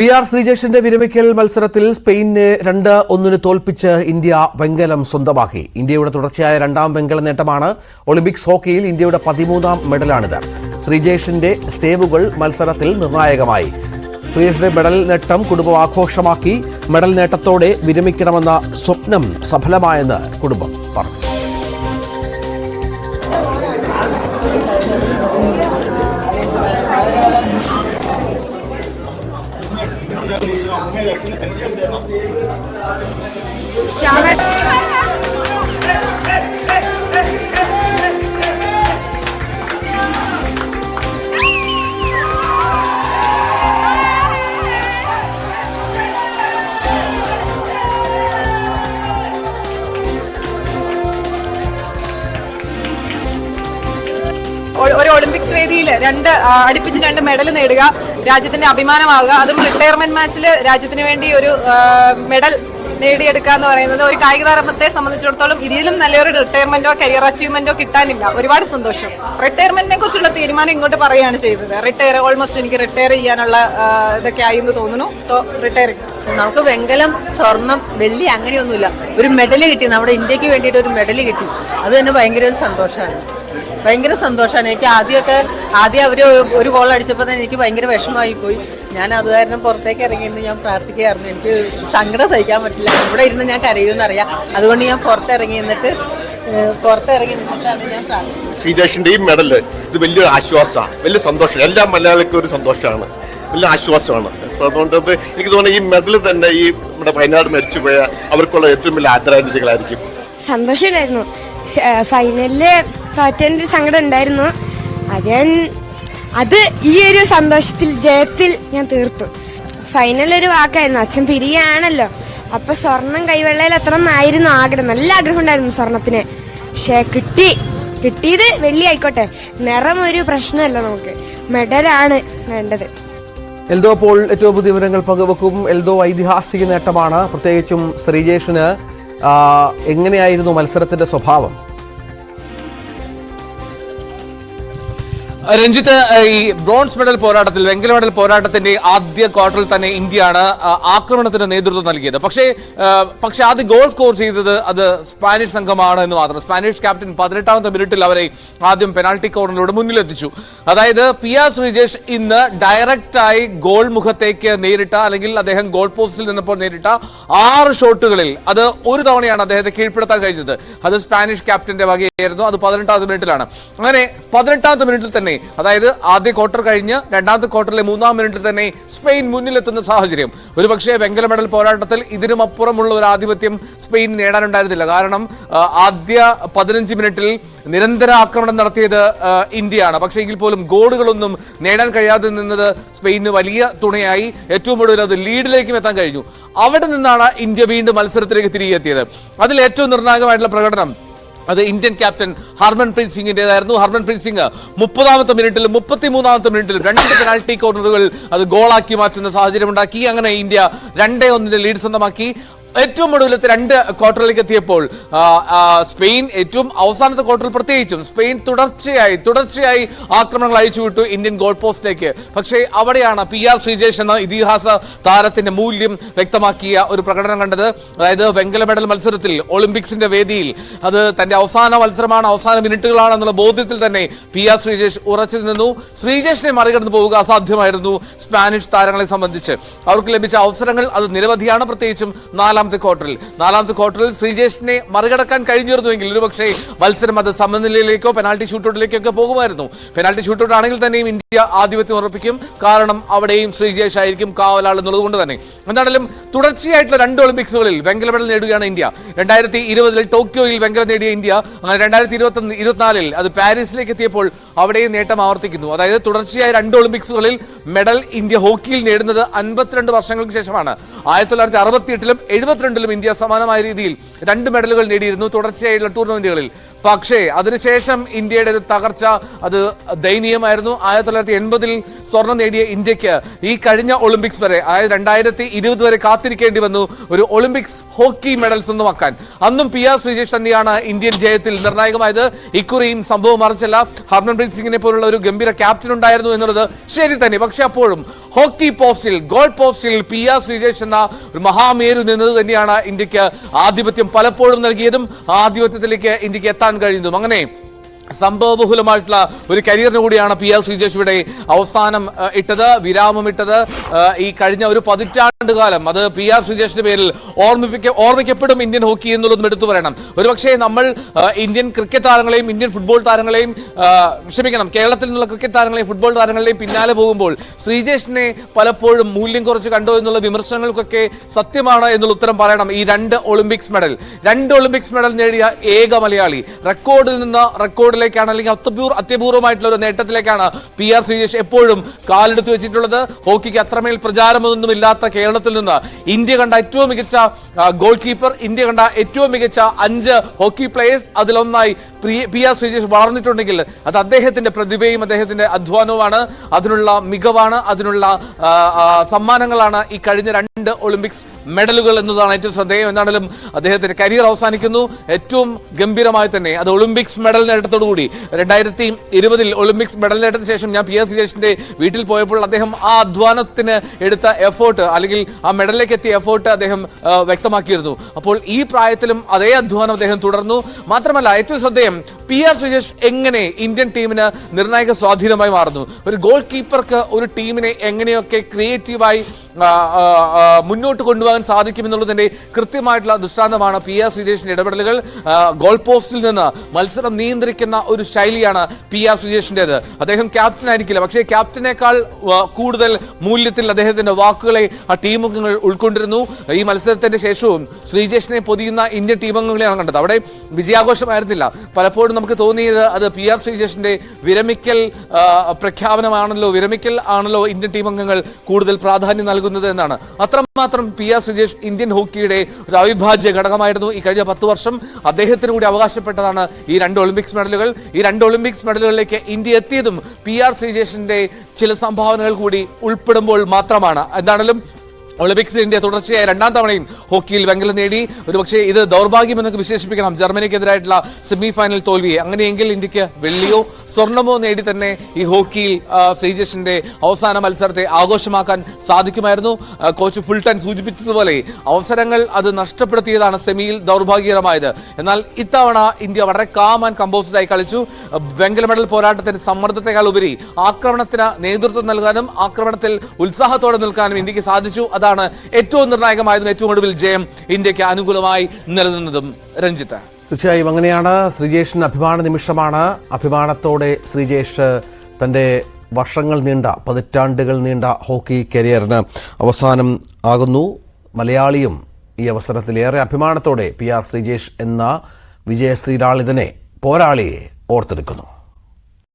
P R ശ്രീജേഷിന്റെ വിരമിക്കൽ മത്സരത്തിൽ സ്പെയിനെ രണ്ട് ഒന്നിന് തോൽപ്പിച്ച് ഇന്ത്യ വെങ്കലം സ്വന്തമാക്കി. ഇന്ത്യയുടെ തുടർച്ചയായ രണ്ടാം വെങ്കല നേട്ടമാണ് ഒളിമ്പിക്സ് ഹോക്കിയിൽ ഇന്ത്യയുടെ പതിമൂന്നാം മെഡലാണിത്. ശ്രീജേഷിന്റെ സേവുകൾ മത്സരത്തിൽ നിർണായകമായി. ശ്രീജേഷിന്റെ മെഡൽ നേട്ടം കുടുംബം ആഘോഷമാക്കി മെഡൽ നേട്ടത്തോടെ വിരമിക്കണമെന്ന സ്വപ്നം സഫലമായെന്ന് കുടുംബം പറഞ്ഞു. Şahane. രണ്ട് അടുപ്പിച്ച് രണ്ട് മെഡൽ നേടുക രാജ്യത്തിന്റെ അഭിമാനമാകുക. അതും റിട്ടയർമെന്റ് മാച്ചിൽ രാജ്യത്തിന് വേണ്ടി ഒരു മെഡൽ നേടിയെടുക്കുക എന്ന് പറയുന്നത് ഒരു കായിക താരത്തെ സംബന്ധിച്ചിടത്തോളം ഇതിലും നല്ലൊരു റിട്ടയർമെന്റോ കരിയർ അച്ചീവ്മെന്റോ കിട്ടാനില്ല. ഒരുപാട് സന്തോഷം. റിട്ടയർമെന്റിനെ കുറിച്ചുള്ള തീരുമാനം ഇങ്ങോട്ട് പറയുകയാണ് ചെയ്തത്. റിട്ടയർ ഓൾമോസ്റ്റ് എനിക്ക് റിട്ടയർ ചെയ്യാനുള്ള ഇതൊക്കെ ആയി എന്ന് തോന്നുന്നു. സോ റിട്ടയറിംഗ് നമുക്ക് വെങ്കലം സ്വർണം വെള്ളി അങ്ങനെയൊന്നുമില്ല. ഒരു മെഡൽ കിട്ടി. നമ്മുടെ ഇന്ത്യയ്ക്ക് വേണ്ടിയിട്ട് ഒരു മെഡൽ കിട്ടി. അത് തന്നെ ഭയങ്കര ഒരു സന്തോഷമാണ്. ഭയങ്കര സന്തോഷമാണ്. എനിക്ക് ആദ്യമൊക്കെ ആദ്യം അവർ ഒരു ഗോൾ അടിച്ചപ്പോൾ തന്നെ എനിക്ക് ഭയങ്കര വിഷമമായി പോയി. ഞാൻ അത് കാരണം പുറത്തേക്ക് ഇറങ്ങിയെന്ന് ഞാൻ പ്രാർത്ഥിക്കുകയായിരുന്നു. എനിക്ക് സങ്കടം സഹിക്കാൻ പറ്റില്ല. ഇവിടെ ഇരുന്ന് ഞാൻ കരയുമെന്നറിയാം അതുകൊണ്ട് ഞാൻ പുറത്തിറങ്ങി നിന്നിട്ട് പുറത്തിറങ്ങി നിന്നിട്ടാണ് ഞാൻ പ്രാർത്ഥിക്കുന്നത് ശ്രീദേശിന്റെയും മെഡൽ മെഡൽ ഇത് വലിയൊരു ആശ്വാസമാണ് വലിയ സന്തോഷം. എല്ലാ മലയാളിക്കും ഒരു സന്തോഷമാണ്. വലിയ ആശ്വാസമാണ്. അപ്പോൾ അതുകൊണ്ട് അത് എനിക്ക് തോന്നുന്നു ഈ മെഡൽ തന്നെ ഈ നമ്മുടെ വയനാട് മരിച്ചുപോയ അവർക്കുള്ള ഏറ്റവും വലിയ ആദരാഞ്ജലികളായിരിക്കും. സന്തോഷമായിരുന്നു ഫൈനലിൽ തോറ്റന്റെ സങ്കടം ഉണ്ടായിരുന്നു. അത് ഞാൻ അത് ഈ ഒരു സന്തോഷത്തിൽ ജയത്തിൽ ഞാൻ തീർത്തു. ഫൈനൽ ഒരു വാക്കായിരുന്നു. അച്ഛൻ പിരിയാണല്ലോ. അപ്പൊ സ്വർണം കൈവെള്ളയിൽ അത്ര നന്നായിരുന്നു ആഗ്രഹം. നല്ല ആഗ്രഹം ഉണ്ടായിരുന്നു സ്വർണത്തിന്. പക്ഷേ കിട്ടി. കിട്ടിയത് വെള്ളി ആയിക്കോട്ടെ. നിറം ഒരു പ്രശ്നമല്ല നമുക്ക്. മെഡലാണ് വേണ്ടത്. എൽദോ പോൾ ഏറ്റവും പുതിയ വിവരങ്ങൾ പങ്കുവെക്കും. എൽദോ ഐതിഹാസിക നേട്ടമാണ്. പ്രത്യേകിച്ചും ശ്രീജേഷിന് എങ്ങനെയായിരുന്നു മത്സരത്തിന്റെ സ്വഭാവം? രഞ്ജിത്ത് ഈ ബ്രോൺസ് മെഡൽ പോരാട്ടത്തിൽ വെങ്കല മെഡൽ പോരാട്ടത്തിന്റെ ആദ്യ ക്വാർട്ടറിൽ തന്നെ ഇന്ത്യയാണ് ആക്രമണത്തിന് നേതൃത്വം നൽകിയത്. പക്ഷെ പക്ഷേ ആദ്യ ഗോൾ സ്കോർ ചെയ്തത് അത് സ്പാനിഷ് സംഘമാണ് എന്ന് മാത്രം. സ്പാനിഷ് ക്യാപ്റ്റൻ പതിനെട്ടാമത്തെ മിനിറ്റിൽ അവരെ ആദ്യം പെനാൾട്ടി കോർണറിലൂടെ മുന്നിലെത്തിച്ചു. അതായത് പി ആർ ശ്രീജേഷ് ഇന്ന് ഡയറക്റ്റായി ഗോൾ മുഖത്തേക്ക് നേരിട്ട അല്ലെങ്കിൽ അദ്ദേഹം ഗോൾ പോസ്റ്റിൽ നിന്നപ്പോൾ നേരിട്ട ആറ് ഷോട്ടുകളിൽ അത് ഒരു തവണയാണ് അദ്ദേഹത്തെ കീഴ്പ്പെടുത്താൻ കഴിഞ്ഞത്. അത് സ്പാനിഷ് ക്യാപ്റ്റന്റെ വകയായിരുന്നു. അത് പതിനെട്ടാമത്തെ മിനിറ്റിലാണ്. അങ്ങനെ പതിനെട്ടാമത്തെ മിനിറ്റിൽ തന്നെ അതായത് ആദ്യ ക്വാർട്ടർ കഴിഞ്ഞ് രണ്ടാമത്തെ ക്വാർട്ടറിലെ മൂന്നാം മിനിറ്റിൽ തന്നെ സ്പെയിൻ മുന്നിലെത്തുന്ന സാഹചര്യം. ഒരുപക്ഷെ വെങ്കല മെഡൽ പോരാട്ടത്തിൽ ഇതിനും അപ്പുറമുള്ള ഒരു ആധിപത്യം സ്പെയിൻ നേടാനുണ്ടായിരുന്നില്ല. കാരണം ആദ്യ പതിനഞ്ച് മിനിറ്റിൽ നിരന്തര ആക്രമണം നടത്തിയത് ഇന്ത്യയാണ്. പക്ഷേ എങ്കിൽ പോലും ഗോളുകളൊന്നും നേടാൻ കഴിയാതെ നിന്നത് സ്പെയിന് വലിയ തുണയായി. ഏറ്റവും ഒടുവിൽ അത് ലീഡിലേക്കും എത്താൻ കഴിഞ്ഞു. അവിടെ നിന്നാണ് ഇന്ത്യ വീണ്ടും മത്സരത്തിലേക്ക് തിരികെ എത്തിയത്. അതിൽ ഏറ്റവും നിർണായകമായിട്ടുള്ള പ്രകടനം അത് ഇന്ത്യൻ ക്യാപ്റ്റൻ ഹർമൻപ്രീത് ഹർമൻ ഹർമൻപ്രീത് സിംഗ് മുപ്പതാമത്തെ മിനിറ്റിലും മുപ്പത്തിമൂന്നാമത്തെ മിനിറ്റിൽ രണ്ട് പെനാൾട്ടി കോർണറുകൾ അത് ഗോളാക്കി മാറ്റുന്ന സാഹചര്യം ഉണ്ടാക്കി അങ്ങനെ ഇന്ത്യ രണ്ടേ ഒന്നിന്റെ ലീഡ് സ്വന്തമാക്കി. ഏറ്റവും ഒടുവിലത്തെ രണ്ട് ക്വാർട്ടറിലേക്ക് എത്തിയപ്പോൾ സ്പെയിൻ ഏറ്റവും അവസാനത്തെ ക്വാർട്ടറിൽ പ്രത്യേകിച്ചും സ്പെയിൻ തുടർച്ചയായി തുടർച്ചയായി ആക്രമണങ്ങൾ അയച്ചുവിട്ടു ഇന്ത്യൻ ഗോൾ പോസ്റ്റിലേക്ക്. പക്ഷേ അവിടെയാണ് പി ആർ ശ്രീജേഷ് എന്ന ഇതിഹാസ താരത്തിന്റെ മൂല്യം വ്യക്തമാക്കിയ ഒരു പ്രകടനം കണ്ടത്. അതായത് വെങ്കല മെഡൽ മത്സരത്തിൽ ഒളിമ്പിക്സിന്റെ വേദിയിൽ അത് തന്റെ അവസാന മത്സരമാണ് അവസാന മിനിറ്റുകളാണ് എന്നുള്ള ബോധ്യത്തിൽ തന്നെ പി ആർ ശ്രീജേഷ് ഉറച്ചു നിന്നു. ശ്രീജേഷിനെ മറികടന്നു പോവുക അസാധ്യമായിരുന്നു സ്പാനിഷ് താരങ്ങളെ സംബന്ധിച്ച്. അവർക്ക് ലഭിച്ച അവസരങ്ങൾ അത് നിരവധിയാണ്. പ്രത്യേകിച്ചും നാലാമത്തെ ക്വാർട്ടറിൽ. നാലാമത്തെ ക്വാർട്ടറിൽ ശ്രീജേഷിനെ മറികടക്കാൻ കഴിഞ്ഞിരുന്നുവെങ്കിൽ ഒരുപക്ഷേ മത്സരം അത് സമനിലയിലേക്കോ പെനാൽറ്റി ഷൂട്ടൗട്ടിലേക്കൊക്കെ പോകുമായിരുന്നു. പെനാൽറ്റി ഷൂട്ടൗട്ട് ആണെങ്കിൽ തന്നെയും ഇന്ത്യ ആധിപത്യം ഉറപ്പിക്കും. കാരണം അവിടെയും ശ്രീജേഷ് ആയിരിക്കും കാവലാൾ എന്നുള്ളത് കൊണ്ട് തന്നെ. എന്താണെങ്കിലും തുടർച്ചയായിട്ടുള്ള രണ്ട് ഒളിമ്പിക്സുകളിൽ വെങ്കല മെഡൽ നേടുകയാണ് ഇന്ത്യ. രണ്ടായിരത്തി ഇരുപതിൽ ടോക്കിയോയിൽ വെങ്കലം നേടിയ ഇന്ത്യ. അങ്ങനെ രണ്ടായിരത്തി ഇരുപത്തി ഇരുപത്തിനാലിൽ അത് പാരീസിലേക്ക് എത്തിയപ്പോൾ അവിടെയും നേട്ടം ആവർത്തിക്കുന്നു. അതായത് തുടർച്ചയായ രണ്ട് ഒളിമ്പിക്സുകളിൽ മെഡൽ ഇന്ത്യ ഹോക്കിയിൽ നേടുന്നത് അൻപത്തിരണ്ട് വർഷങ്ങൾക്ക് ശേഷമാണ്. ആയിരത്തി തൊള്ളായിരത്തി അറുപത്തി എട്ടിലും എഴുപത്തിരണ്ടിലും ഇന്ത്യ സമാനമായ രീതിയിൽ രണ്ട് മെഡലുകൾ നേടിയിരുന്നു തുടർച്ചയായുള്ള ടൂർണമെന്റുകളിൽ. പക്ഷേ അതിനുശേഷം ഇന്ത്യയുടെ ഒരു തകർച്ച അത് ദയനീയമായിരുന്നു. ആയിരത്തി തൊള്ളായിരത്തി എൺപതിൽ സ്വർണം നേടിയ ഇന്ത്യയ്ക്ക് ഈ കഴിഞ്ഞ ഒളിമ്പിക്സ് വരെ അതായത് രണ്ടായിരത്തി ഇരുപത് വരെ കാത്തിരിക്കേണ്ടി വന്നു ഒരു ഒളിമ്പിക്സ് ഹോക്കി മെഡൽ സ്വന്തമാക്കാൻ. അന്നും പി ആർ ശ്രീജേഷ് തന്നെയാണ് ഇന്ത്യൻ ജയത്തിൽ നിർണായകമായത്. ഇക്കുറിയും സംഭവം മറിച്ചല്ല. ഹർമൻപ്രീത് സിംഗിനെ പോലുള്ള ഒരു ഗംഭീര ക്യാപ്റ്റൻ ഉണ്ടായിരുന്നു എന്നുള്ളത് ശരി തന്നെ. പക്ഷെ അപ്പോഴും ഹോക്കി പോസ്റ്റിൽ ഗോൾ പോസ്റ്റിൽ പി ആർ ശ്രീജേഷ് എന്ന ഒരു മഹാമേരു നിന്നത് തന്നെയാണ് ഇന്ത്യയ്ക്ക് ആധിപത്യം പലപ്പോഴും നൽകിയതും ആധിപത്യത്തിലേക്ക് ഇന്ത്യയ്ക്ക് എത്താൻ കഴിയുന്നതും അങ്ങനെ സംഭവബഹുലമായിട്ടുള്ള ഒരു കരിയറിന് കൂടിയാണ് പി ആർ ശ്രീജേഷ് ഇവിടെ അവസാനം ഇട്ടത് വിരാമം ഇട്ടത് ഈ കഴിഞ്ഞ ഒരു പതിറ്റാണ്ട് കാലം അത് പി ആർ സുജേഷിന്റെ പേരിൽ ഓർമ്മിപ്പിക്ക ഓർമ്മിക്കപ്പെടും ഇന്ത്യൻ ഹോക്കി എന്നുള്ളതും എടുത്തു പറയണം. ഒരുപക്ഷെ നമ്മൾ ഇന്ത്യൻ ക്രിക്കറ്റ് താരങ്ങളെയും ഇന്ത്യൻ ഫുട്ബോൾ താരങ്ങളെയും ക്ഷമിക്കണം കേരളത്തിൽ നിന്നുള്ള ക്രിക്കറ്റ് താരങ്ങളെയും ഫുട്ബോൾ താരങ്ങളെയും പിന്നാലെ പോകുമ്പോൾ ശ്രീജേഷിനെ പലപ്പോഴും മൂല്യം കുറച്ച് കണ്ടോ എന്നുള്ള വിമർശനങ്ങൾക്കൊക്കെ സത്യമാണ് എന്നുള്ള ഉത്തരം പറയണം. ഈ രണ്ട് ഒളിമ്പിക്സ് മെഡൽ. രണ്ട് ഒളിമ്പിക്സ് മെഡൽ നേടിയ ഏക മലയാളി. റെക്കോർഡിൽ നിന്ന് റെക്കോർഡിലേക്കാണ് അല്ലെങ്കിൽ അത്യപൂർ അത്യപൂർവമായിട്ടുള്ള ഒരു നേട്ടത്തിലേക്കാണ് പി ആർ ശ്രീജേഷ് എപ്പോഴും കാലെടുത്ത് വെച്ചിട്ടുള്ളത്. ഹോക്കിക്ക് അത്രമേൽ പ്രചാരമൊന്നും ഇല്ലാത്ത കേരളത്തിൽ നിന്ന് ഇന്ത്യ കണ്ട ഏറ്റവും മികച്ച ഗോൾ കീപ്പർ ഇന്ത്യ കണ്ട ഏറ്റവും മികച്ച അഞ്ച് ഹോക്കി പ്ലേയേഴ്സ് അതിലൊന്നായി പി ആർ ശ്രീജേഷ് വളർന്നിട്ടുണ്ടെങ്കിൽ അത് അദ്ദേഹത്തിന്റെ പ്രതിഭയും അദ്ദേഹത്തിന്റെ അധ്വാനവുമാണ്. അതിനുള്ള മികവാണ് അതിനുള്ള സമ്മാനങ്ങളാണ് ഈ കഴിഞ്ഞ രണ്ട് ഒളിമ്പിക്സ് മെഡലുകൾ എന്നതാണ് ഏറ്റവും ശ്രദ്ധേയം. എന്താണെങ്കിലും അദ്ദേഹത്തിന്റെ കരിയർ അവസാനിക്കുന്നു. ഏറ്റവും ഗംഭീരമായി തന്നെ അത് ഒളിമ്പിക്സ് മെഡൽ നേട്ടത്തോടുകൂടി രണ്ടായിരത്തി ഇരുപതിൽ ഒളിമ്പിക്സ് മെഡൽ നേട്ടത്തിന് ശേഷം ഞാൻ പി എസ് സുരേഷിന്റെ വീട്ടിൽ പോയപ്പോൾ അദ്ദേഹം ആ അധ്വാനത്തിന് എടുത്ത എഫേർട്ട് അല്ലെങ്കിൽ ആ മെഡലിലേക്ക് എത്തിയ എഫേർട്ട് അദ്ദേഹം വ്യക്തമാക്കിയിരുന്നു. അപ്പോൾ ഈ പ്രായത്തിലും അതേ അധ്വാനം അദ്ദേഹം തുടർന്നു. മാത്രമല്ല ഏറ്റവും ശ്രദ്ധേയം പി ആർ സുരേഷ് എങ്ങനെ ഇന്ത്യൻ ടീമിന് നിർണായക സ്വാധീനമായി മാറുന്നു? ഒരു ഗോൾ കീപ്പർക്ക് ഒരു ടീമിനെ എങ്ങനെയൊക്കെ ക്രിയേറ്റീവായി മുന്നോട്ട് കൊണ്ടുപോകാൻ സാധിക്കുമെന്നുള്ളതിന്റെ കൃത്യമായിട്ടുള്ള ദൃഷ്ടാന്തമാണ് പി ആർ സുരേഷിന്റെ ഇടപെടലുകൾ. ഗോൾ പോസ്റ്റിൽ നിന്ന് മത്സരം നിയന്ത്രിക്കുന്ന ഒരു ശൈലിയാണ് പി ആർ സുരേഷിന്റേത്. അദ്ദേഹം ക്യാപ്റ്റൻ ആയിരിക്കില്ല. പക്ഷേ ക്യാപ്റ്റനേക്കാൾ കൂടുതൽ മൂല്യത്തിൽ അദ്ദേഹത്തിന്റെ വാക്കുകളെ ആ ടീം അംഗങ്ങൾ ഉൾക്കൊണ്ടിരുന്നു. ഈ മത്സരത്തിന്റെ ശേഷവും ശ്രീജേഷിനെ പൊതിയുന്ന ഇന്ത്യൻ ടീം അംഗങ്ങളെയാണ് കണ്ടത്. അവിടെ വിജയാഘോഷമായിരുന്നില്ല. പലപ്പോഴും നമുക്ക് തോന്നിയത് അത് പി ആർ ശ്രീജേഷിന്റെ വിരമിക്കൽ പ്രഖ്യാപനമാണല്ലോ വിരമിക്കൽ ആണല്ലോ ഇന്ത്യൻ ടീം അംഗങ്ങൾ കൂടുതൽ പ്രാധാന്യം നൽകുന്നത്. എന്നാണ്. അത്രമാത്രം പി ആർ സുജേഷ് ഇന്ത്യൻ ഹോക്കിയുടെ ഒരു അവിഭാജ്യ ഘടകമായിരുന്നു ഈ കഴിഞ്ഞ പത്ത് വർഷം. അദ്ദേഹത്തിന് കൂടി അവകാശപ്പെട്ടതാണ് ഈ രണ്ട് ഒളിമ്പിക്സ് മെഡലുകൾ. ഈ രണ്ട് ഒളിമ്പിക്സ് മെഡലുകളിലേക്ക് ഇന്ത്യ എത്തിയതും പി ആർ ശ്രീജേഷിന്റെ ചില സംഭാവനകൾ കൂടി ഉൾപ്പെടുമ്പോൾ മാത്രമാണ്. എന്താണെങ്കിലും ഒളിമ്പിക്സിൽ ഇന്ത്യ തുടർച്ചയായ രണ്ടാം തവണയും ഹോക്കിയിൽ വെങ്കലം നേടി. ഒരുപക്ഷെ ഇത് ദൗർഭാഗ്യം ദൗർഭാഗ്യമെന്നൊക്കെ വിശേഷിപ്പിക്കണം. ജർമ്മനിക്കെതിരായിട്ടുള്ള സെമി ഫൈനൽ തോൽവിയെ. അങ്ങനെയെങ്കിൽ ഇന്ത്യയ്ക്ക് വെള്ളിയോ സ്വർണമോ നേടി തന്നെ ഈ ഹോക്കിയിൽ ശ്രീജേഷിന്റെ അവസാന മത്സരത്തെ ആഘോഷമാക്കാൻ സാധിക്കുമായിരുന്നു. കോച്ച് ഫുൾട്ടൺ സൂചിപ്പിച്ചതുപോലെ അവസരങ്ങൾ അത് നഷ്ടപ്പെടുത്തിയതാണ് സെമിയിൽ ദൗർഭാഗ്യകരമായത്. എന്നാൽ ഇത്തവണ ഇന്ത്യ വളരെ കാം ആൻഡ് കമ്പോസ്ഡായി കളിച്ചു. വെങ്കല മെഡൽ പോരാട്ടത്തിന്റെ സമ്മർദ്ദത്തെക്കാൾ ഉപരി ആക്രമണത്തിന് നേതൃത്വം നൽകാനും ആക്രമണത്തിൽ ഉത്സാഹത്തോടെ നിൽക്കാനും ഇന്ത്യയ്ക്ക് സാധിച്ചു. അതാണ് ഏറ്റവും നിർണായകമായതും ഏറ്റവും ഒടുവിൽ ജയം ഇന്ത്യയ്ക്ക് അനുകൂലമായി നിലനിന്നതും രഞ്ജിത്ത്? തീർച്ചയായും അങ്ങനെയാണ്. ശ്രീജേഷിന് അഭിമാന നിമിഷമാണ്. അഭിമാനത്തോടെ ശ്രീജേഷ് തന്റെ വർഷങ്ങൾ നീണ്ട പതിറ്റാണ്ടുകൾ നീണ്ട ഹോക്കി കരിയറിന് അവസാനം ആകുന്നു. മലയാളിയും ഈ അവസരത്തിൽ ഏറെ അഭിമാനത്തോടെ പി ആർ ശ്രീജേഷ് എന്ന വിജയശ്രീലാളിതനെ പോരാളിയെ ഓർത്തെടുക്കുന്നു.